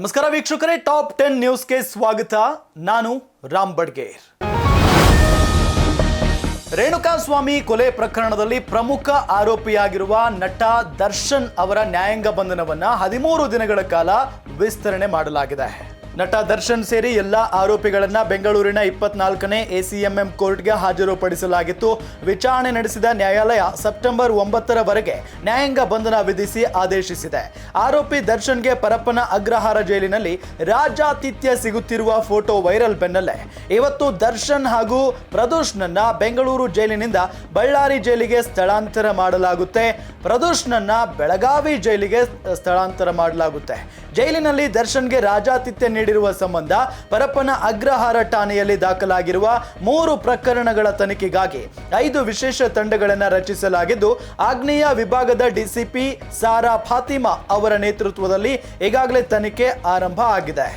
ನಮಸ್ಕಾರ ವೀಕ್ಷಕರೇ top ten ನ್ಯೂಸ್ಗೆ ಸ್ವಾಗತ. ನಾನು ರಾಮ್ ಬಡ್ಗೇರ್. ರೇಣುಕಾಸ್ವಾಮಿ ಕೊಲೆ ಪ್ರಕರಣದಲ್ಲಿ ಪ್ರಮುಖ ಆರೋಪಿಯಾಗಿರುವ ನಟ ದರ್ಶನ್ ಅವರ ನ್ಯಾಯಾಂಗ ಬಂಧನವನ್ನು ಹದಿಮೂರು ದಿನಗಳ ಕಾಲ ವಿಸ್ತರಣೆ ಮಾಡಲಾಗಿದೆ. ನಟ ದರ್ಶನ್ ಸೇರಿ ಎಲ್ಲ ಆರೋಪಿಗಳನ್ನ ಬೆಂಗಳೂರಿನ ಇಪ್ಪತ್ನಾಲ್ಕನೇ ಎಸಿಎಂಎಂ ಕೋರ್ಟ್ಗೆ ಹಾಜರುಪಡಿಸಲಾಗಿತ್ತು. ವಿಚಾರಣೆ ನಡೆಸಿದ ನ್ಯಾಯಾಲಯ ಸೆಪ್ಟೆಂಬರ್ ಒಂಬತ್ತರವರೆಗೆ ನ್ಯಾಯಾಂಗ ಬಂಧನ ವಿಧಿಸಿ ಆದೇಶಿಸಿದೆ. ಆರೋಪಿ ದರ್ಶನ್ಗೆ ಪರಪ್ಪನ ಅಗ್ರಹಾರ ಜೈಲಿನಲ್ಲಿ ರಾಜಾತಿಥ್ಯ ಸಿಗುತ್ತಿರುವ ಫೋಟೋ ವೈರಲ್ ಬೆನ್ನಲ್ಲೇ. ಇವತ್ತು ದರ್ಶನ್ ಹಾಗೂ ಪ್ರದೋಷ್ನನ್ನ ಬೆಂಗಳೂರು ಜೈಲಿನಿಂದ ಬಳ್ಳಾರಿ ಜೈಲಿಗೆ ಸ್ಥಳಾಂತರ ಮಾಡಲಾಗುತ್ತೆ. ಪ್ರದೋಷ್ನನ್ನ ಬೆಳಗಾವಿ ಜೈಲಿಗೆ ಸ್ಥಳಾಂತರ ಮಾಡಲಾಗುತ್ತೆ. ಜೈಲಿನಲ್ಲಿ ದರ್ಶನ್ಗೆ ರಾಜಾತಿಥ್ಯ ನೀಡಿರುವ ಸಂಬಂಧ ಪರಪ್ಪನ ಅಗ್ರಹಾರ ಠಾಣೆಯಲ್ಲಿ ದಾಖಲಾಗಿರುವ ಮೂರು ಪ್ರಕರಣಗಳ ತನಿಖೆಗಾಗಿ ಐದು ವಿಶೇಷ ತಂಡಗಳನ್ನು ರಚಿಸಲಾಗಿದ್ದು, ಆಗ್ನೇಯ ವಿಭಾಗದ ಡಿಸಿಪಿ ಸಾರಾ ಫಾತಿಮಾ ಅವರ ನೇತೃತ್ವದಲ್ಲಿ ಈಗಾಗಲೇ ತನಿಖೆ ಆರಂಭ ಆಗಿದೆ.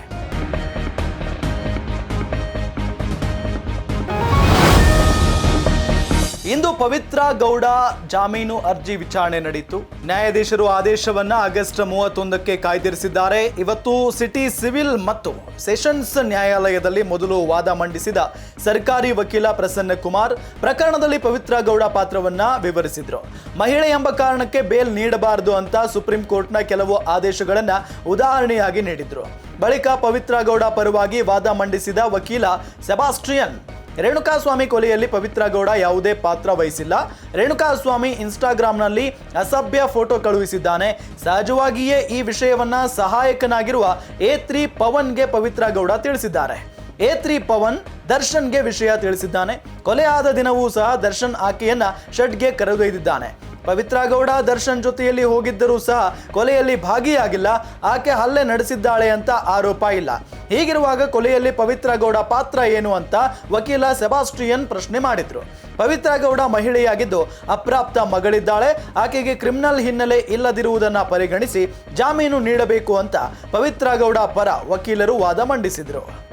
ಇಂದು ಪವಿತ್ರ ಗೌಡ ಜಾಮೀನು ಅರ್ಜಿ ವಿಚಾರಣೆ ನಡೆಯಿತು ನ್ಯಾಯಾಧೀಶರು ಆದೇಶವನ್ನ ಆಗಸ್ಟ್ ಮೂವತ್ತೊಂದಕ್ಕೆ ಕಾಯ್ದಿರಿಸಿದ್ದಾರೆ. ಇವತ್ತು ಸಿಟಿ ಸಿವಿಲ್ ಮತ್ತು ಸೆಷನ್ಸ್ ನ್ಯಾಯಾಲಯದಲ್ಲಿ ಮೊದಲು ವಾದ ಮಂಡಿಸಿದ ಸರ್ಕಾರಿ ವಕೀಲ ಪ್ರಸನ್ನ ಕುಮಾರ್ ಪ್ರಕರಣದಲ್ಲಿ ಪವಿತ್ರ ಗೌಡ ಪಾತ್ರವನ್ನ ವಿವರಿಸಿದ್ರು. ಮಹಿಳೆ ಎಂಬ ಕಾರಣಕ್ಕೆ ಬೇಲ್ ನೀಡಬಾರದು ಅಂತ ಸುಪ್ರೀಂ ಕೋರ್ಟ್ನ ಕೆಲವು ಆದೇಶಗಳನ್ನ ಉದಾಹರಣೆಯಾಗಿ ನೀಡಿದ್ರು. ಬಳಿಕ ಪವಿತ್ರ ಗೌಡ ಪರವಾಗಿ ವಾದ ಮಂಡಿಸಿದ ವಕೀಲ ಸೆಬಾಸ್ಟ್ರಿಯನ್ ರೇಣುಕಾಸ್ವಾಮಿ ಕೊಲೆಯಲ್ಲಿ ಪವಿತ್ರ ಗೌಡ ಯಾವುದೇ ಪಾತ್ರ ವಹಿಸಿಲ್ಲ. ರೇಣುಕಾಸ್ವಾಮಿ ಇನ್ಸ್ಟಾಗ್ರಾಂನಲ್ಲಿ ಅಸಭ್ಯ ಫೋಟೋ ಕಳುಹಿಸಿದ್ದಾನೆ. ಸಹಜವಾಗಿಯೇ ಈ ವಿಷಯವನ್ನ ಸಹಾಯಕನಾಗಿರುವ ಎ ತ್ರೀ ಪವನ್ಗೆ ಪವಿತ್ರ ಗೌಡ ತಿಳಿಸಿದ್ದಾರೆ. ಎ ತ್ರೀ ಪವನ್ ದರ್ಶನ್ಗೆ ವಿಷಯ ತಿಳಿಸಿದ್ದಾನೆ. ಕೊಲೆ ಆದ ದಿನವೂ ಸಹ ದರ್ಶನ್ ಆಕೆಯನ್ನ ಶೆಡ್ಗೆ ಕರೆದೊಯ್ದಿದ್ದಾನೆ. ಪವಿತ್ರ ಗೌಡ ದರ್ಶನ್ ಜೊತೆಯಲ್ಲಿ ಹೋಗಿದ್ದರೂ ಸಹ ಕೊಲೆಯಲ್ಲಿ ಭಾಗಿಯಾಗಿಲ್ಲ. ಆಕೆ ಹಲ್ಲೆ ನಡೆಸಿದ್ದಾಳೆ ಅಂತ ಆರೋಪ ಇಲ್ಲ. ಹೀಗಿರುವಾಗ ಕೊಲೆಯಲ್ಲಿ ಪವಿತ್ರ ಗೌಡ ಪಾತ್ರ ಏನು ಅಂತ ವಕೀಲ ಸೆಬಾಸ್ಟ್ರಿಯನ್ ಪ್ರಶ್ನೆ ಮಾಡಿದ್ರು. ಪವಿತ್ರ ಗೌಡ ಮಹಿಳೆಯಾಗಿದ್ದು ಅಪ್ರಾಪ್ತ ಮಗಳಿದ್ದಾಳೆ. ಆಕೆಗೆ ಕ್ರಿಮಿನಲ್ ಹಿನ್ನೆಲೆ ಇಲ್ಲದಿರುವುದನ್ನು ಪರಿಗಣಿಸಿ ಜಾಮೀನು ನೀಡಬೇಕು ಅಂತ ಪವಿತ್ರ ಗೌಡ ಪರ ವಕೀಲರು ವಾದ ಮಂಡಿಸಿದ್ರು.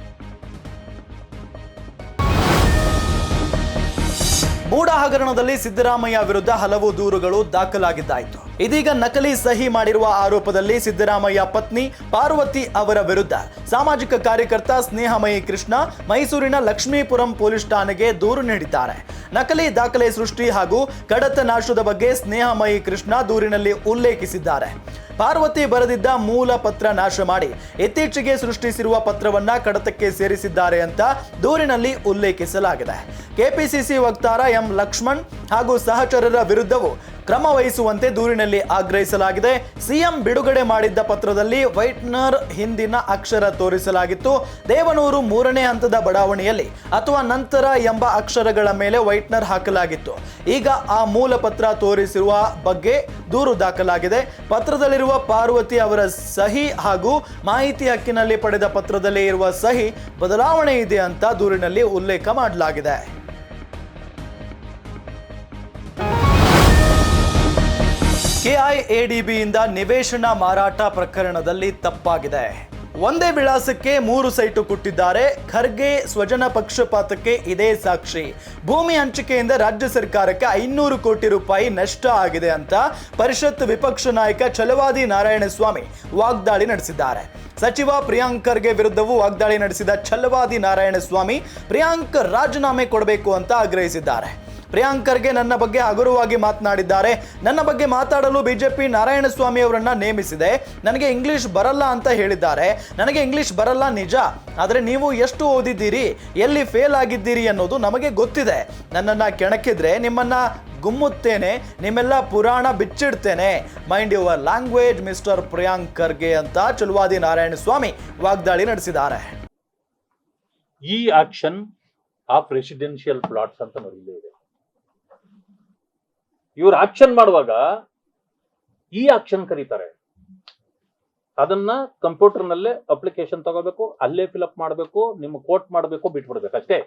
ಮೂಡ ಹಗರಣದಲ್ಲಿ ಸಿದ್ದರಾಮಯ್ಯ ವಿರುದ್ಧ ಹಲವು ದೂರುಗಳು ದಾಖಲಾಗಿದ್ದಾಯಿತು. ಇದೀಗ ನಕಲಿ ಸಹಿ ಮಾಡಿರುವ ಆರೋಪದಲ್ಲಿ ಸಿದ್ದರಾಮಯ್ಯ ಪತ್ನಿ ಪಾರ್ವತಿ ಅವರ ವಿರುದ್ಧ ಸಾಮಾಜಿಕ ಕಾರ್ಯಕರ್ತ ಸ್ನೇಹಮಯಿ ಕೃಷ್ಣ ಮೈಸೂರಿನ ಲಕ್ಷ್ಮೀಪುರಂ ಪೊಲೀಸ್ ಠಾಣೆಗೆ ದೂರು ನೀಡಿದ್ದಾರೆ. ನಕಲಿ ದಾಖಲೆ ಸೃಷ್ಟಿ ಹಾಗೂ ಕಡತ ನಾಶದ ಬಗ್ಗೆ ಸ್ನೇಹಮಯಿ ಕೃಷ್ಣ ದೂರಿನಲ್ಲಿ ಉಲ್ಲೇಖಿಸಿದ್ದಾರೆ. ಪಾರ್ವತಿ ಬರೆದಿದ್ದ ಮೂಲ ಪತ್ರ ನಾಶ ಮಾಡಿ ಇತ್ತೀಚೆಗೆ ಸೃಷ್ಟಿಸಿರುವ ಪತ್ರವನ್ನ ಕಡತಕ್ಕೆ ಸೇರಿಸಿದ್ದಾರೆ ಅಂತ ದೂರಿನಲ್ಲಿ ಉಲ್ಲೇಖಿಸಲಾಗಿದೆ. ಕೆಪಿಸಿಸಿ ವಕ್ತಾರ ಎಂ ಲಕ್ಷ್ಮಣ್ ಹಾಗೂ ಸಹಚರರ ವಿರುದ್ಧವೂ ಕ್ರಮ ವಹಿಸುವಂತೆ ದೂರಿನಲ್ಲಿ ಆಗ್ರಹಿಸಲಾಗಿದೆ. ಸಿಎಂ ಬಿಡುಗಡೆ ಮಾಡಿದ್ದ ಪತ್ರದಲ್ಲಿ ವೈಟ್ನರ್ ಹಿಂದಿನ ಅಕ್ಷರ ತೋರಿಸಲಾಗಿತ್ತು. ದೇವನೂರು ಮೂರನೇ ಹಂತದ ಬಡಾವಣೆಯಲ್ಲಿ ಅಥವಾ ನಂತರ ಎಂಬ ಅಕ್ಷರಗಳ ಮೇಲೆ ವೈಟ್ನರ್ ಹಾಕಲಾಗಿತ್ತು. ಈಗ ಆ ಮೂಲ ಪತ್ರ ತೋರಿಸಿರುವ ಬಗ್ಗೆ ದೂರು ದಾಖಲಾಗಿದೆ. ಪತ್ರದಲ್ಲಿರುವ ಪಾರ್ವತಿ ಅವರ ಸಹಿ ಹಾಗೂ ಮಾಹಿತಿ ಹಕ್ಕಿನಲ್ಲಿ ಪಡೆದ ಪತ್ರದಲ್ಲಿ ಇರುವ ಸಹಿ ಬದಲಾವಣೆ ಇದೆ ಅಂತ ದೂರಿನಲ್ಲಿ ಉಲ್ಲೇಖ ಮಾಡಲಾಗಿದೆ. ಕೆಐಎಡಿಬಿಯಿಂದ ನಿವೇಶನ ಮಾರಾಟ ಪ್ರಕರಣದಲ್ಲಿ ತಪ್ಪಾಗಿದೆ. ಒಂದೇ ವಿಳಾಸಕ್ಕೆ ಮೂರು ಸೈಟು ಕೊಟ್ಟಿದ್ದಾರೆ. ಖರ್ಗೆ ಸ್ವಜನ ಪಕ್ಷಪಾತಕ್ಕೆ ಇದೇ ಸಾಕ್ಷಿ. ಭೂಮಿ ಹಂಚಿಕೆಯಿಂದ ರಾಜ್ಯ ಸರ್ಕಾರಕ್ಕೆ ಐನೂರು ಕೋಟಿ ರೂಪಾಯಿ ನಷ್ಟ ಆಗಿದೆ ಅಂತ ಪರಿಷತ್ ವಿಪಕ್ಷ ನಾಯಕ ಛಲವಾದಿ ನಾರಾಯಣಸ್ವಾಮಿ ವಾಗ್ದಾಳಿ ನಡೆಸಿದ್ದಾರೆ. ಸಚಿವ ಪ್ರಿಯಾಂಕ್ ಖರ್ಗೆ ವಿರುದ್ಧವೂ ವಾಗ್ದಾಳಿ ನಡೆಸಿದ ಛಲವಾದಿ ನಾರಾಯಣಸ್ವಾಮಿ ಪ್ರಿಯಾಂಕ್ ರಾಜೀನಾಮೆ ಕೊಡಬೇಕು ಅಂತ ಆಗ್ರಹಿಸಿದ್ದಾರೆ. ಪ್ರಿಯಾಂಕ್ ಖರ್ಗೆ ನನ್ನ ಬಗ್ಗೆ ಹಗುರವಾಗಿ ಮಾತನಾಡಿದ್ದಾರೆ. ನನ್ನ ಬಗ್ಗೆ ಮಾತಾಡಲು ಬಿಜೆಪಿ ನಾರಾಯಣಸ್ವಾಮಿ ಅವರನ್ನ ನೇಮಿಸಿದೆ. ನನಗೆ ಇಂಗ್ಲಿಷ್ ಬರಲ್ಲ ಅಂತ ಹೇಳಿದ್ದಾರೆ. ನನಗೆ ಇಂಗ್ಲಿಷ್ ಬರಲ್ಲ ನಿಜ. ಆದರೆ ನೀವು ಎಷ್ಟು ಓದಿದ್ದೀರಿ? ಎಲ್ಲಿ ಫೇಲ್ ಆಗಿದ್ದೀರಿ ಅನ್ನೋದು ನಮಗೆ ಗೊತ್ತಿದೆ. ನನ್ನನ್ನ ಕೆಣಕಿದ್ರೆ ನಿಮ್ಮನ್ನ ಗುಮ್ಮುತ್ತೇನೆ. ನಿಮ್ಮೆಲ್ಲ ಪುರಾಣ ಬಿಚ್ಚಿಡ್ತೇನೆ. Mind your language mister Priyank Kharge ಅಂತ ಚಲುವಾದಿ ನಾರಾಯಣ ಸ್ವಾಮಿ ವಾಗ್ದಾಳಿ ನಡೆಸಿದ್ದಾರೆ. ಈ ಆಕ್ಷನ್ ಆಫ್ ರೆಸಿಡೆನ್ಷಿಯಲ್ ಪ್ಲಾಟ್ಸ್ ಅಂತ ಇದೆ. ಇವ್ರು ಆಕ್ಷನ್ ಮಾಡುವಾಗ ಈ ಆಕ್ಷನ್ ಕರೀತಾರೆ. ಅದನ್ನ ಕಂಪ್ಯೂಟರ್ ನಲ್ಲೇ ಅಪ್ಲಿಕೇಶನ್ ತಗೋಬೇಕು, ಅಲ್ಲೇ ಫಿಲ್ಅಪ್ ಮಾಡಬೇಕು, ನಿಮ್ಮ ಕೋಟ್ ಮಾಡಬೇಕು, ಬಿಟ್ಬಿಡ್ಬೇಕು. ಅಷ್ಟೇ.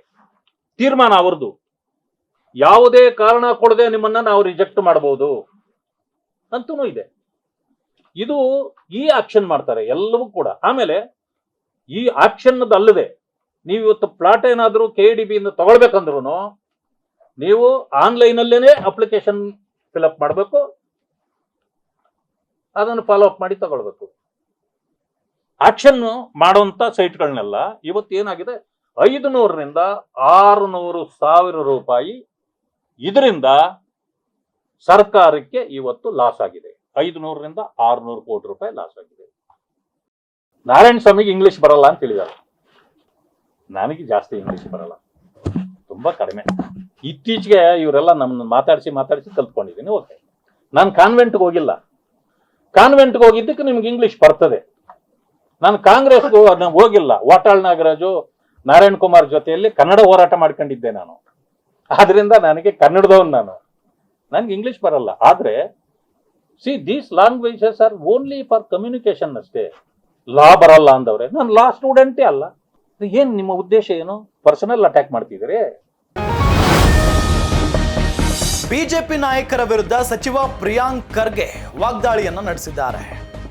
ತೀರ್ಮಾನ ಅವ್ರದ್ದು ಯಾವುದೇ ಕಾರಣ ಕೊಡದೆ ನಿಮ್ಮನ್ನ ನಾವು ರಿಜೆಕ್ಟ್ ಮಾಡಬಹುದು ಅಂತೂ ಇದೆ. ಇದು ಈ ಆಕ್ಷನ್ ಮಾಡ್ತಾರೆ ಎಲ್ಲವೂ ಕೂಡ. ಆಮೇಲೆ ಈ ಆಕ್ಷನ್ ಅಲ್ಲದೆ ನೀವು ಇವತ್ತು ಪ್ಲಾಟ್ ಏನಾದರೂ ಕೆ ಡಿ ಬಿ ಇಂದ ತಗೊಳ್ಬೇಕಂದ್ರೂ ನೀವು ಆನ್ಲೈನ್ ಅಲ್ಲೇನೆ ಅಪ್ಲಿಕೇಶನ್ ಫಿಲಪ್ ಮಾಡಬೇಕು. ಅದನ್ನು ಫಾಲೋ ಅಪ್ ಮಾಡಿ ತಗೊಳ್ಬೇಕು. ಆಕ್ಷನ್ ಮಾಡುವಂತ ಸೈಟ್ಗಳನ್ನೆಲ್ಲ ಇವತ್ತು ಏನಾಗಿದೆ? ಐದು ನೂರರಿಂದ ಆರು ನೂರು ಸಾವಿರ ರೂಪಾಯಿ ಇದರಿಂದ ಸರ್ಕಾರಕ್ಕೆ ಇವತ್ತು ಲಾಸ್ ಆಗಿದೆ. ಐದು ನೂರರಿಂದ ಆರುನೂರು ಕೋಟಿ ರೂಪಾಯಿ ಲಾಸ್ ಆಗಿದೆ. ನಾರಾಯಣ ಸ್ವಾಮಿಗೆ ಇಂಗ್ಲಿಷ್ ಬರಲ್ಲ ಅಂತ ಹೇಳಿದ್ದಾರೆ. ನನಗೆ ಜಾಸ್ತಿ ಇಂಗ್ಲಿಷ್ ಬರಲ್ಲ. ತುಂಬಾ ಕಡಿಮೆ. ಇತ್ತೀಚೆಗೆ ಇವರೆಲ್ಲ ನಮ್ಮನ್ನ ಮಾತಾಡಿಸಿ ಮಾತಾಡಿಸಿ ಕಲ್ತ್ಕೊಂಡಿದ್ದೀನಿ. ಓಕೆ ನಾನು ಕಾನ್ವೆಂಟ್ಗೆ ಹೋಗಿಲ್ಲ. ಕಾನ್ವೆಂಟ್ಗೆ ಹೋಗಿದ್ದಕ್ಕೆ ನಿಮ್ಗೆ ಇಂಗ್ಲಿಷ್ ಬರ್ತದೆ. ನಾನು ಕಾಂಗ್ರೆಸ್ಗೂ ಹೋಗಿಲ್ಲ. ವಾಟಾಳ್ ನಾಗರಾಜು, ನಾರಾಯಣ್ ಕುಮಾರ್ ಜೊತೆಯಲ್ಲಿ ಕನ್ನಡ ಹೋರಾಟ ಮಾಡ್ಕೊಂಡಿದ್ದೆ ನಾನು. ಆದ್ರಿಂದ ನನಗೆ ಕನ್ನಡದವನ್ ನಾನು. ನನ್ಗೆ ಇಂಗ್ಲಿಷ್ ಬರಲ್ಲ. ಆದ್ರೆ see these languages are only for communication ಅಷ್ಟೇ. ಲಾ ಬರಲ್ಲ ಅಂದವ್ರೆ. ನಾನು ಲಾ ಸ್ಟೂಡೆಂಟೇ ಅಲ್ಲ. ಏನ್ ನಿಮ್ಮ ಉದ್ದೇಶ ಏನು? ಪರ್ಸನಲ್ ಅಟ್ಯಾಕ್ ಮಾಡ್ತಿದ್ದೀರಿ? ಬಿಜೆಪಿ ನಾಯಕರ ವಿರುದ್ಧ ಸಚಿವ ಪ್ರಿಯಾಂಕ್ ಖರ್ಗೆ ವಾಗ್ದಾಳಿಯನ್ನು ನಡೆಸಿದ್ದಾರೆ.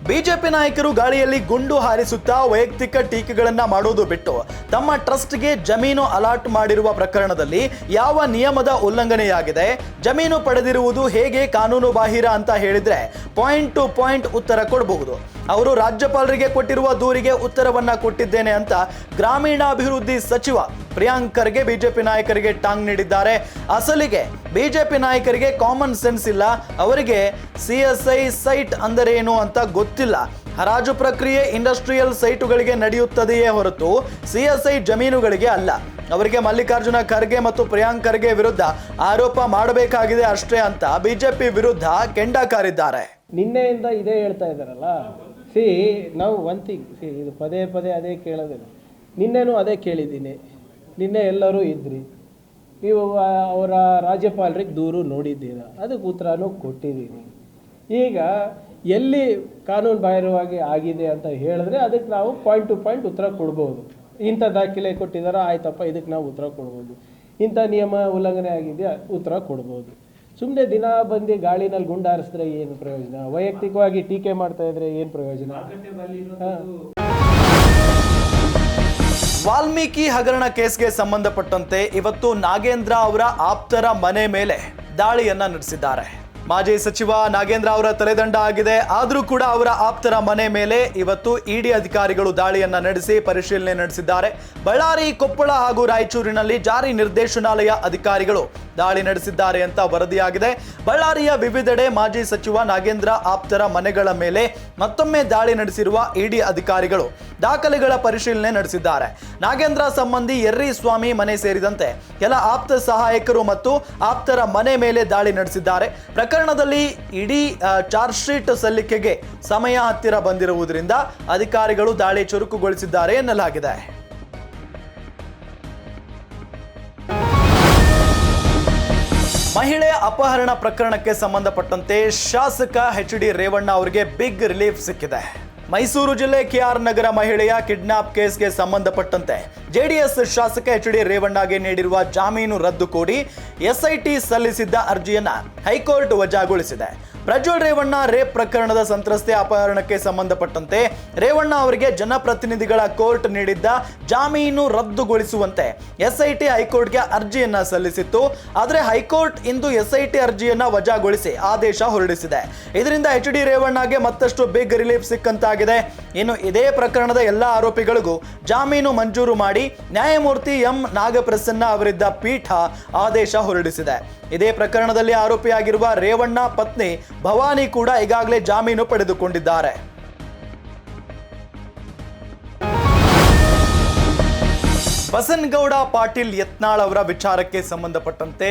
ಬಿಜೆಪಿ ನಾಯಕರು ಗಾಳಿಯಲ್ಲಿ ಗುಂಡು ಹಾರಿಸುತ್ತಾ ವೈಯಕ್ತಿಕ ಟೀಕೆಗಳನ್ನು ಮಾಡೋದು ಬಿಟ್ಟು ತಮ್ಮ ಟ್ರಸ್ಟ್ಗೆ ಜಮೀನು ಅಲಾಟ್ ಮಾಡಿರುವ ಪ್ರಕರಣದಲ್ಲಿ ಯಾವ ನಿಯಮದ ಉಲ್ಲಂಘನೆಯಾಗಿದೆ, ಜಮೀನು ಪಡೆದಿರುವುದು ಹೇಗೆ ಕಾನೂನು ಬಾಹಿರ ಅಂತ ಹೇಳಿದ್ರೆ ಪಾಯಿಂಟ್ ಟು ಪಾಯಿಂಟ್ ಉತ್ತರ ಕೊಡಬಹುದು. ಅವರು ರಾಜ್ಯಪಾಲರಿಗೆ ಕೊಟ್ಟಿರುವ ದೂರಿಗೆ ಉತ್ತರವನ್ನ ಕೊಟ್ಟಿದ್ದೇನೆ ಅಂತ ಗ್ರಾಮೀಣಾಭಿವೃದ್ಧಿ ಸಚಿವ ಪ್ರಿಯಾಂಕ್ ಖರ್ಗೆ ಬಿಜೆಪಿ ನಾಯಕರಿಗೆ ಟಾಂಗ್ ನೀಡಿದ್ದಾರೆ. ಅಸಲಿಗೆ ಬಿಜೆಪಿ ನಾಯಕರಿಗೆ ಕಾಮನ್ ಸೆನ್ಸ್ ಇಲ್ಲ. ಅವರಿಗೆ ಸಿ ಎಸ್ ಐ ಸೈಟ್ ಅಂದರೇನು ಅಂತ ಗೊತ್ತಿಲ್ಲ. ಹರಾಜು ಪ್ರಕ್ರಿಯೆ ಇಂಡಸ್ಟ್ರಿಯಲ್ ಸೈಟುಗಳಿಗೆ ನಡೆಯುತ್ತದೆಯೇ ಹೊರತು ಸಿ ಎಸ್ ಐ ಜಮೀನುಗಳಿಗೆ ಅಲ್ಲ. ಅವರಿಗೆ ಮಲ್ಲಿಕಾರ್ಜುನ ಖರ್ಗೆ ಮತ್ತು ಪ್ರಿಯಾಂಕ್ ಖರ್ಗೆ ವಿರುದ್ಧ ಆರೋಪ ಮಾಡಬೇಕಾಗಿದೆ ಅಷ್ಟೇ ಅಂತ ಬಿಜೆಪಿ ವಿರುದ್ಧ ಕೆಂಡಕಾರಿದ್ದಾರೆ. ನಿನ್ನೆಯಿಂದ ಇದೇ ಹೇಳ್ತಾ ಇದ್ದಾರಲ್ಲ ಸಿ ನಾವು ಒನ್ ಸಿ ಇದು ಪದೇ ಪದೇ ಅದೇ ಕೇಳೋದಿಲ್ಲ ನಿನ್ನೆನೂ ಅದೇ ಕೇಳಿದ್ದೀನಿ. ನಿನ್ನೆ ಎಲ್ಲರೂ ಇದ್ರಿ. ನೀವು ಅವರ ರಾಜ್ಯಪಾಲರಿಗೆ ದೂರು ನೋಡಿದ್ದೀರ? ಅದಕ್ಕೆ ಉತ್ತರನೂ ಕೊಟ್ಟಿದ್ದೀನಿ. ಈಗ ಎಲ್ಲಿ ಕಾನೂನು ಬಾಹಿರವಾಗಿ ಆಗಿದೆ ಅಂತ ಹೇಳಿದ್ರೆ ಅದಕ್ಕೆ ನಾವು ಪಾಯಿಂಟ್ ಟು ಪಾಯಿಂಟ್ ಉತ್ತರ ಕೊಡ್ಬೋದು. ಇಂಥ ದಾಖಲೆ ಕೊಟ್ಟಿದ್ದಾರೆ? ಆಯ್ತಪ್ಪ, ಇದಕ್ಕೆ ನಾವು ಉತ್ತರ ಕೊಡ್ಬೋದು. ಇಂಥ ನಿಯಮ ಉಲ್ಲಂಘನೆ ಆಗಿದೆಯಾ? ಉತ್ತರ ಕೊಡ್ಬೋದು. ಸುಮ್ಮನೆ ದಿನ ಬಂದು ಗಾಳಿನಲ್ಲಿ ಗುಂಡಾರಿಸಿದ್ರೆ ಏನು ಪ್ರಯೋಜನ? ವೈಯಕ್ತಿಕವಾಗಿ ಟೀಕೆ ಮಾಡ್ತಾ ಇದ್ರೆ ಏನು ಪ್ರಯೋಜನ? ವಾಲ್ಮೀಕಿ ಹಗರಣ ಕೇಸ್ಗೆ ಸಂಬಂಧಪಟ್ಟಂತೆ ಇವತ್ತು ನಾಗೇಂದ್ರ ಅವರ ಆಪ್ತರ ಮನೆ ಮೇಲೆ ದಾಳಿಯನ್ನ ನಡೆಸಿದ್ದಾರೆ. ಮಾಜಿ ಸಚಿವ ನಾಗೇಂದ್ರ ಅವರ ತಲೆದಂಡ ಆಗಿದೆ. ಆದರೂ ಕೂಡ ಅವರ ಆಪ್ತರ ಮನೆ ಮೇಲೆ ಇವತ್ತು ಇಡಿ ಅಧಿಕಾರಿಗಳು ದಾಳಿಯನ್ನ ನಡೆಸಿ ಪರಿಶೀಲನೆ ನಡೆಸಿದ್ದಾರೆ. ಬಳ್ಳಾರಿ ಕೊಪ್ಪಳ ಹಾಗೂ ರಾಯಚೂರಿನಲ್ಲಿ ಜಾರಿ ನಿರ್ದೇಶನಾಲಯ ಅಧಿಕಾರಿಗಳು ದಾಳಿ ನಡೆಸಿದ್ದಾರೆ ಅಂತ ವರದಿಯಾಗಿದೆ. ಬಳ್ಳಾರಿಯ ವಿವಿಧೆಡೆ ಮಾಜಿ ಸಚಿವ ನಾಗೇಂದ್ರ ಆಪ್ತರ ಮನೆಗಳ ಮೇಲೆ ಮತ್ತೊಮ್ಮೆ ದಾಳಿ ನಡೆಸಿರುವ ಇಡಿ ಅಧಿಕಾರಿಗಳು ದಾಖಲೆಗಳ ಪರಿಶೀಲನೆ ನಡೆಸಿದ್ದಾರೆ. ನಾಗೇಂದ್ರ ಸಂಬಂಧಿ ಎರ್ರಿ ಸ್ವಾಮಿ ಮನೆ ಸೇರಿದಂತೆ ಕೆಲ ಆಪ್ತ ಸಹಾಯಕರು ಮತ್ತು ಆಪ್ತರ ಮನೆ ಮೇಲೆ ದಾಳಿ ನಡೆಸಿದ್ದಾರೆ. ಪ್ರಕರಣದಲ್ಲಿ ಇಡೀ ಚಾರ್ಜ್ ಶೀಟ್ ಸಲ್ಲಿಕೆಗೆ ಸಮಯ ಹತ್ತಿರ ಬಂದಿರುವುದರಿಂದ ಅಧಿಕಾರಿಗಳು ದಾಳಿ ಚುರುಕುಗೊಳಿಸಿದ್ದಾರೆ ಎನ್ನಲಾಗಿದೆ. ಮಹಿಳೆ ಅಪಹರಣ ಪ್ರಕರಣಕ್ಕೆ ಸಂಬಂಧಪಟ್ಟಂತೆ ಶಾಸಕ ಎಚ್ ಡಿ ರೇವಣ್ಣ ಅವರಿಗೆ ಬಿಗ್ ರಿಲೀಫ್ ಸಿಕ್ಕಿದೆ. ಮೈಸೂರು ಜಿಲ್ಲೆ ಕೆಆರ್ ನಗರ ಮಹಿಳೆಯ ಕಿಡ್ನಾಪ್ ಕೇಸ್ಗೆ ಸಂಬಂಧಪಟ್ಟಂತೆ ಜೆಡಿಎಸ್ ಶಾಸಕ ಎಚ್ ಡಿ ರೇವಣ್ಣಗೆ ನೀಡಿರುವ ಜಾಮೀನು ರದ್ದು ಕೋರಿ ಎಸ್ಐಟಿ ಸಲ್ಲಿಸಿದ್ದ ಅರ್ಜಿಯನ್ನ ಹೈಕೋರ್ಟ್ ವಜಾಗೊಳಿಸಿದೆ. ಪ್ರಜ್ವಲ್ ರೇವಣ್ಣ ರೇಪ್ ಪ್ರಕರಣದ ಸಂತ್ರಸ್ತೆ ಅಪಹರಣಕ್ಕೆ ಸಂಬಂಧಪಟ್ಟಂತೆ ರೇವಣ್ಣ ಅವರಿಗೆ ಜನಪ್ರತಿನಿಧಿಗಳ ಕೋರ್ಟ್ ನೀಡಿದ್ದ ಜಾಮೀನು ರದ್ದುಗೊಳಿಸುವಂತೆ ಎಸ್ಐಟಿ ಹೈಕೋರ್ಟ್ಗೆ ಅರ್ಜಿಯನ್ನ ಸಲ್ಲಿಸಿತ್ತು. ಆದರೆ ಹೈಕೋರ್ಟ್ ಇಂದು ಎಸ್ಐಟಿ ಅರ್ಜಿಯನ್ನ ವಜಾಗೊಳಿಸಿ ಆದೇಶ ಹೊರಡಿಸಿದೆ. ಇದರಿಂದ ಎಚ್ ಡಿ ರೇವಣ್ಣಗೆ ಮತ್ತಷ್ಟು ಬಿಗ್ ರಿಲೀಫ್ ಸಿಕ್ಕಂತಾಗಿದೆ. ಇನ್ನು ಇದೇ ಪ್ರಕರಣದ ಎಲ್ಲ ಆರೋಪಿಗಳಿಗೂ ಜಾಮೀನು ಮಂಜೂರು ಮಾಡಿ ನ್ಯಾಯಮೂರ್ತಿ ಎಂ ನಾಗಪ್ರಸನ್ನ ಅವರಿದ್ದ ಪೀಠ ಆದೇಶ ಹೊರಡಿಸಿದೆ. ಇದೇ ಪ್ರಕರಣದಲ್ಲಿ ಆರೋಪಿಯಾಗಿರುವ ರೇವಣ್ಣ ಪತ್ನಿ ಭವಾನಿ ಕೂಡ ಈಗಾಗಲೇ ಜಾಮೀನು ಪಡೆದುಕೊಂಡಿದ್ದಾರೆ. ಬಸನಗೌಡ ಪಾಟೀಲ್ ಯತ್ನಾಳ್ ಅವರ ವಿಚಾರಕ್ಕೆ ಸಂಬಂಧಪಟ್ಟಂತೆ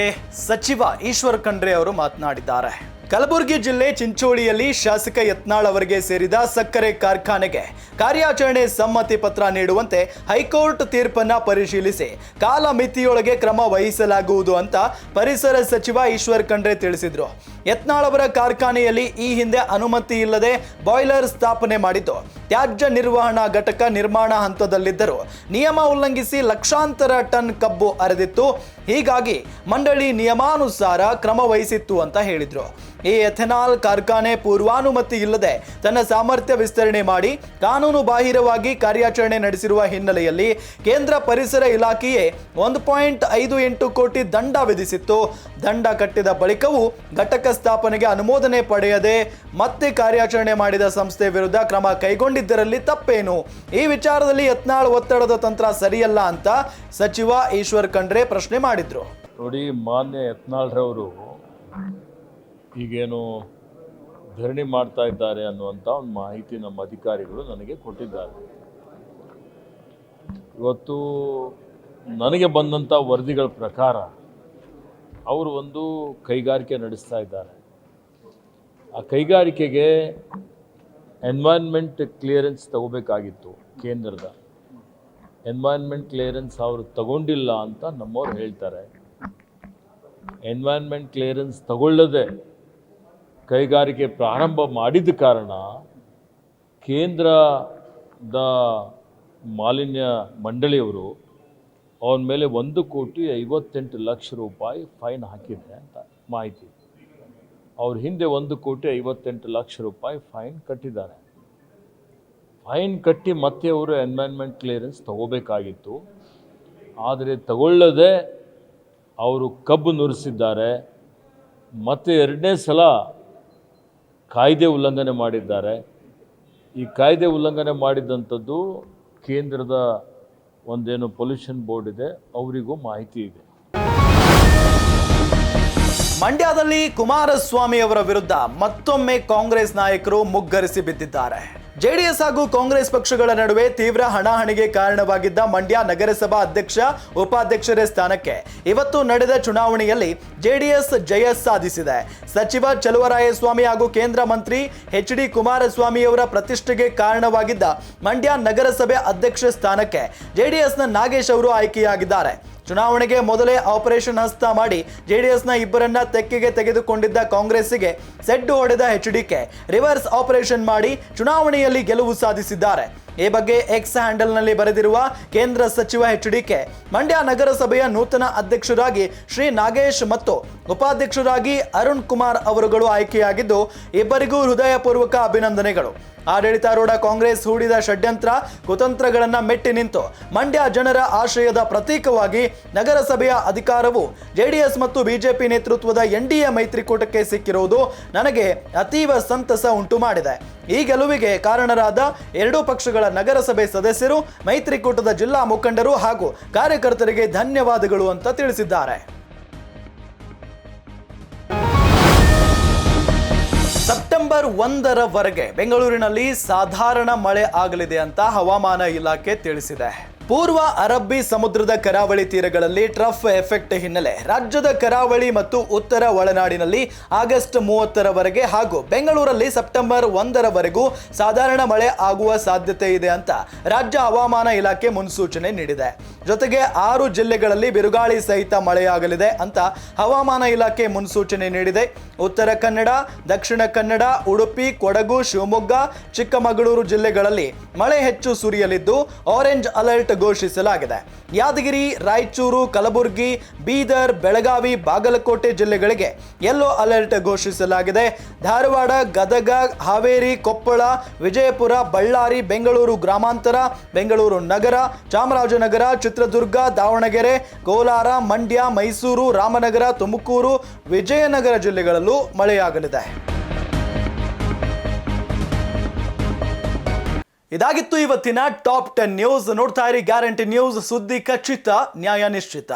ಸಚಿವ ಈಶ್ವರ್ ಖಂಡ್ರೆ ಅವರು ಮಾತನಾಡಿದ್ದಾರೆ. ಕಲಬುರಗಿ ಜಿಲ್ಲೆ ಚಿಂಚೋಳಿಯಲ್ಲಿ ಶಾಸಕ ಯತ್ನಾಳ್ ಅವರಿಗೆ ಸೇರಿದ ಸಕ್ಕರೆ ಕಾರ್ಖಾನೆಗೆ ಕಾರ್ಯಾಚರಣೆ ಸಮ್ಮತಿ ಪತ್ರ ನೀಡುವಂತೆ ಹೈಕೋರ್ಟ್ ತೀರ್ಪನ್ನ ಪರಿಶೀಲಿಸಿ ಕಾಲ ಮಿತಿಯೊಳಗೆ ಕ್ರಮ ವಹಿಸಲಾಗುವುದು ಅಂತ ಪರಿಸರ ಸಚಿವ ಈಶ್ವರ್ ಖಂಡ್ರೆ ತಿಳಿಸಿದ್ರು. ಯತ್ನಾಳ್ ಅವರ ಕಾರ್ಖಾನೆಯಲ್ಲಿ ಈ ಹಿಂದೆ ಅನುಮತಿ ಇಲ್ಲದೆ ಬಾಯ್ಲರ್ ಸ್ಥಾಪನೆ ಮಾಡಿದ್ದು. ತ್ಯಾಜ್ಯ ನಿರ್ವಹಣಾ ಘಟಕ ನಿರ್ಮಾಣ ಹಂತದಲ್ಲಿದ್ದರು. ನಿಯಮ ಉಲ್ಲಂಘಿಸಿ ಲಕ್ಷಾಂತರ ಟನ್ ಕಬ್ಬು ಅರೆದಿತ್ತು ಹೀಗಾಗಿ ಮಂಡಳಿ ನಿಯಮಾನುಸಾರ ಕ್ರಮ ವಹಿಸಿತ್ತು ಅಂತ ಹೇಳಿದ್ರು. ಈ ಎಥೆನಾಲ್ ಕಾರ್ಖಾನೆ ಪೂರ್ವಾನುಮತಿ ಇಲ್ಲದೆ ತನ್ನ ಸಾಮರ್ಥ್ಯ ವಿಸ್ತರಣೆ ಮಾಡಿ ಕಾನೂನು ಬಾಹಿರವಾಗಿ ಕಾರ್ಯಾಚರಣೆ ನಡೆಸಿರುವ ಹಿನ್ನೆಲೆಯಲ್ಲಿ ಕೇಂದ್ರ ಪರಿಸರ ಇಲಾಖೆಯೇ ಒಂದು ಪಾಯಿಂಟ್ ಐದು ಎಂಟು ಕೋಟಿ ದಂಡ ವಿಧಿಸಿತ್ತು. ದಂಡ ಕಟ್ಟಿದ ಬಳಿಕವೂ ಘಟಕ ಸ್ಥಾಪನೆಗೆ ಅನುಮೋದನೆ ಪಡೆಯದೆ ಮತ್ತೆ ಕಾರ್ಯಾಚರಣೆ ಮಾಡಿದ ಸಂಸ್ಥೆ ವಿರುದ್ಧ ಕ್ರಮ ಕೈಗೊಂಡಿದೆ ಮಾಡಿದ್ದರಲ್ಲಿ ತಪ್ಪೇನು? ಈ ವಿಚಾರದಲ್ಲಿ ಯತ್ನಾಳ್ ಒತ್ತಡದ ತಂತ್ರ ಸರಿಯಲ್ಲ ಅಂತ ಸಚಿವ ಈಶ್ವರ್ ಖಂಡ್ರೆ ಪ್ರಶ್ನೆ ಮಾಡಿದ್ರು. ನೋಡಿ, ಮಾನ್ಯ ಯತ್ನಾಳ್ರವರು ಈಗೇನು ಧರಣಿ ಮಾಡ್ತಾ ಇದ್ದಾರೆ ಅನ್ನುವಂಥ ಒಂದು ಮಾಹಿತಿ ನಮ್ಮ ಅಧಿಕಾರಿಗಳು ನನಗೆ ಕೊಟ್ಟಿದ್ದಾರೆ. ಇವತ್ತು ನನಗೆ ಬಂದಂಥ ವರದಿಗಳ ಪ್ರಕಾರ ಅವರು ಒಂದು ಕೈಗಾರಿಕೆ ನಡೆಸ್ತಾ ಇದ್ದಾರೆ. ಆ ಕೈಗಾರಿಕೆಗೆ ಎನ್ವೈರ್ನ್ಮೆಂಟ್ ಕ್ಲಿಯರೆನ್ಸ್ ತಗೋಬೇಕಾಗಿತ್ತು ಕೇಂದ್ರದ. ಎನ್ವೈರ್ನ್ಮೆಂಟ್ ಕ್ಲಿಯರೆನ್ಸ್ ಅವರು ತಗೊಂಡಿಲ್ಲ ಅಂತ ನಮ್ಮವ್ರು ಹೇಳ್ತಾರೆ. ಎನ್ವೈರ್ನ್ಮೆಂಟ್ ಕ್ಲಿಯರೆನ್ಸ್ ತಗೊಳ್ಳದೆ ಕೈಗಾರಿಕೆ ಪ್ರಾರಂಭ ಮಾಡಿದ ಕಾರಣ ಕೇಂದ್ರದ ಮಾಲಿನ್ಯ ಮಂಡಳಿಯವರು ಅವನ ಮೇಲೆ ಒಂದು ಕೋಟಿ ಐವತ್ತೆಂಟು ಲಕ್ಷ ರೂಪಾಯಿ ಫೈನ್ ಹಾಕಿದೆ ಅಂತ ಮಾಹಿತಿ ಅವ್ರ ಹಿಂದೆ ಒಂದು ಕೋಟಿ ಐವತ್ತೆಂಟು ಲಕ್ಷ ರೂಪಾಯಿ ಫೈನ್ ಕಟ್ಟಿದ್ದಾರೆ. ಫೈನ್ ಕಟ್ಟಿ ಮತ್ತೆ ಅವರು ಎನ್ವೈರ್ನ್ಮೆಂಟ್ ಕ್ಲಿಯರೆನ್ಸ್ ತಗೋಬೇಕಾಗಿತ್ತು. ಆದರೆ ತಗೊಳ್ಳದೆ ಅವರು ಕಬ್ಬು ನುರಿಸಿದ್ದಾರೆ. ಮತ್ತು ಎರಡನೇ ಸಲ ಕಾಯ್ದೆ ಉಲ್ಲಂಘನೆ ಮಾಡಿದ್ದಾರೆ. ಈ ಕಾಯ್ದೆ ಉಲ್ಲಂಘನೆ ಮಾಡಿದಂಥದ್ದು ಕೇಂದ್ರದ ಒಂದೇನು ಪೊಲ್ಯೂಷನ್ ಬೋರ್ಡ್ ಇದೆ, ಅವರಿಗೂ ಮಾಹಿತಿ ಇದೆ. ಮಂಡ್ಯದಲ್ಲಿ ಕುಮಾರಸ್ವಾಮಿ ಅವರ ವಿರುದ್ಧ ಮತ್ತೊಮ್ಮೆ ಕಾಂಗ್ರೆಸ್ ನಾಯಕರು ಮುಗ್ಗರಿಸಿ ಬಿದ್ದಿದ್ದಾರೆ. ಜೆಡಿಎಸ್ ಹಾಗೂ ಕಾಂಗ್ರೆಸ್ ಪಕ್ಷಗಳ ನಡುವೆ ತೀವ್ರ ಹಣಾಹಣಿಗೆ ಕಾರಣವಾಗಿದ್ದ ಮಂಡ್ಯ ನಗರಸಭಾ ಅಧ್ಯಕ್ಷ, ಉಪಾಧ್ಯಕ್ಷರ ಸ್ಥಾನಕ್ಕೆ ಇವತ್ತು ನಡೆದ ಚುನಾವಣೆಯಲ್ಲಿ ಜೆಡಿಎಸ್ ಜಯ ಸಾಧಿಸಿದೆ. ಸಚಿವ ಚಲುವರಾಯಸ್ವಾಮಿ ಹಾಗೂ ಕೇಂದ್ರ ಮಂತ್ರಿ ಎಚ್ ಡಿ ಕುಮಾರಸ್ವಾಮಿಯವರ ಪ್ರತಿಷ್ಠೆಗೆ ಕಾರಣವಾಗಿದ್ದ ಮಂಡ್ಯ ನಗರಸಭೆ ಅಧ್ಯಕ್ಷ ಸ್ಥಾನಕ್ಕೆ ಜೆಡಿಎಸ್ನ ನಾಗೇಶ್ ಅವರು ಆಯ್ಕೆಯಾಗಿದ್ದಾರೆ. ಚುನಾವಣೆಗೆ ಮೊದಲೇ ಆಪರೇಷನ್ ಹಸ್ತ ಮಾಡಿ ಜೆಡಿಎಸ್ನ ಇಬ್ಬರನ್ನ ತೆಕ್ಕೆಗೆ ತೆಗೆದುಕೊಂಡಿದ್ದ ಕಾಂಗ್ರೆಸ್ಸಿಗೆ ಸೆಡ್ಡು ಹೊಡೆದ ಎಚ್ಡಿಕೆ ರಿವರ್ಸ್ ಆಪರೇಷನ್ ಮಾಡಿ ಚುನಾವಣೆಯಲ್ಲಿ ಗೆಲುವು ಸಾಧಿಸಿದ್ದಾರೆ. ಈ ಬಗ್ಗೆ ಎಕ್ಸ್ ಹ್ಯಾಂಡಲ್ನಲ್ಲಿ ಬರೆದಿರುವ ಕೇಂದ್ರ ಸಚಿವ ಎಚ್ ಡಿಕೆ ಮಂಡ್ಯ ನಗರಸಭೆಯ ನೂತನ ಅಧ್ಯಕ್ಷರಾಗಿ ಶ್ರೀ ನಾಗೇಶ್ ಮತ್ತು ಉಪಾಧ್ಯಕ್ಷರಾಗಿ ಅರುಣ್ ಕುಮಾರ್ ಅವರುಗಳು ಆಯ್ಕೆಯಾಗಿದ್ದು, ಇಬ್ಬರಿಗೂ ಹೃದಯಪೂರ್ವಕ ಅಭಿನಂದನೆಗಳು. ಆಡಳಿತಾರೂಢ ಕಾಂಗ್ರೆಸ್ ಹೂಡಿದ ಷಡ್ಯಂತ್ರ ಕುತಂತ್ರಗಳನ್ನು ಮೆಟ್ಟಿ ನಿಂತು ಮಂಡ್ಯ ಜನರ ಆಶ್ರಯದ ಪ್ರತೀಕವಾಗಿ ನಗರಸಭೆಯ ಅಧಿಕಾರವು ಜೆಡಿಎಸ್ ಮತ್ತು ಬಿಜೆಪಿ ನೇತೃತ್ವದ ಎನ್ಡಿಎ ಮೈತ್ರಿಕೂಟಕ್ಕೆ ಸಿಕ್ಕಿರುವುದು ನನಗೆ ಅತೀವ ಸಂತಸ ಉಂಟು ಮಾಡಿದೆ. ಈ ಗೆಲುವಿಗೆ ಕಾರಣರಾದ ಎರಡೂ ಪಕ್ಷಗಳ ನಗರಸಭೆ ಸದಸ್ಯರು, ಮೈತ್ರಿಕೂಟದ ಜಿಲ್ಲಾ ಮುಖಂಡರು ಹಾಗೂ ಕಾರ್ಯಕರ್ತರಿಗೆ ಧನ್ಯವಾದಗಳು ಅಂತ ತಿಳಿಸಿದ್ದಾರೆ. ಸೆಪ್ಟೆಂಬರ್ ಒಂದರವರೆಗೆ ಬೆಂಗಳೂರಿನಲ್ಲಿ ಸಾಧಾರಣ ಮಳೆ ಆಗಲಿದೆ ಅಂತ ಹವಾಮಾನ ಇಲಾಖೆ ತಿಳಿಸಿದೆ. ಪೂರ್ವ ಅರಬ್ಬಿ ಸಮುದ್ರದ ಕರಾವಳಿ ತೀರಗಳಲ್ಲಿ ಟ್ರಫ್ ಎಫೆಕ್ಟ್ ಹಿನ್ನೆಲೆ ರಾಜ್ಯದ ಕರಾವಳಿ ಮತ್ತು ಉತ್ತರ ಒಳನಾಡಿನಲ್ಲಿ ಆಗಸ್ಟ್ ಮೂವತ್ತರವರೆಗೆ ಹಾಗೂ ಬೆಂಗಳೂರಲ್ಲಿ ಸೆಪ್ಟೆಂಬರ್ ಒಂದರವರೆಗೂ ಸಾಧಾರಣ ಮಳೆ ಆಗುವ ಸಾಧ್ಯತೆ ಇದೆ ಅಂತ ರಾಜ್ಯ ಹವಾಮಾನ ಇಲಾಖೆ ಮುನ್ಸೂಚನೆ ನೀಡಿದೆ. ಜೊತೆಗೆ ಆರು ಜಿಲ್ಲೆಗಳಲ್ಲಿ ಬಿರುಗಾಳಿ ಸಹಿತ ಮಳೆಯಾಗಲಿದೆ ಅಂತ ಹವಾಮಾನ ಇಲಾಖೆ ಮುನ್ಸೂಚನೆ ನೀಡಿದೆ. ಉತ್ತರ ಕನ್ನಡ, ದಕ್ಷಿಣ ಕನ್ನಡ, ಉಡುಪಿ, ಕೊಡಗು, ಶಿವಮೊಗ್ಗ, ಚಿಕ್ಕಮಗಳೂರು ಜಿಲ್ಲೆಗಳಲ್ಲಿ ಮಳೆ ಹೆಚ್ಚು ಸುರಿಯಲಿದ್ದು ಆರೆಂಜ್ ಅಲರ್ಟ್ ಘೋಷಿಸಲಾಗಿದೆ. ಯಾದಗಿರಿ, ರಾಯಚೂರು, ಕಲಬುರಗಿ, ಬೀದರ್, ಬೆಳಗಾವಿ, ಬಾಗಲಕೋಟೆ ಜಿಲ್ಲೆಗಳಿಗೆ ಯೆಲ್ಲೋ ಅಲರ್ಟ್ ಘೋಷಿಸಲಾಗಿದೆ. ಧಾರವಾಡ, ಗದಗ, ಹಾವೇರಿ, ಕೊಪ್ಪಳ, ವಿಜಯಪುರ, ಬಳ್ಳಾರಿ, ಬೆಂಗಳೂರು ಗ್ರಾಮಾಂತರ, ಬೆಂಗಳೂರು ನಗರ, ಚಾಮರಾಜನಗರ ಚಿತ್ರದುರ್ಗ, ದಾವಣಗೆರೆ, ಕೋಲಾರ, ಮಂಡ್ಯ, ಮೈಸೂರು, ರಾಮನಗರ, ತುಮಕೂರು, ವಿಜಯನಗರ ಜಿಲ್ಲೆಗಳಲ್ಲೂ ಮಳೆಯಾಗಲಿದೆ. ಇದಾಗಿತ್ತು ಇವತ್ತಿನ ಟಾಪ್ ಟೆನ್ ನ್ಯೂಸ್. ನೋಡ್ತಾ ಇರಿ ಗ್ಯಾರಂಟಿ ನ್ಯೂಸ್. ಸುದ್ದಿ ಖಚಿತ, ನ್ಯಾಯ ನಿಶ್ಚಿತ.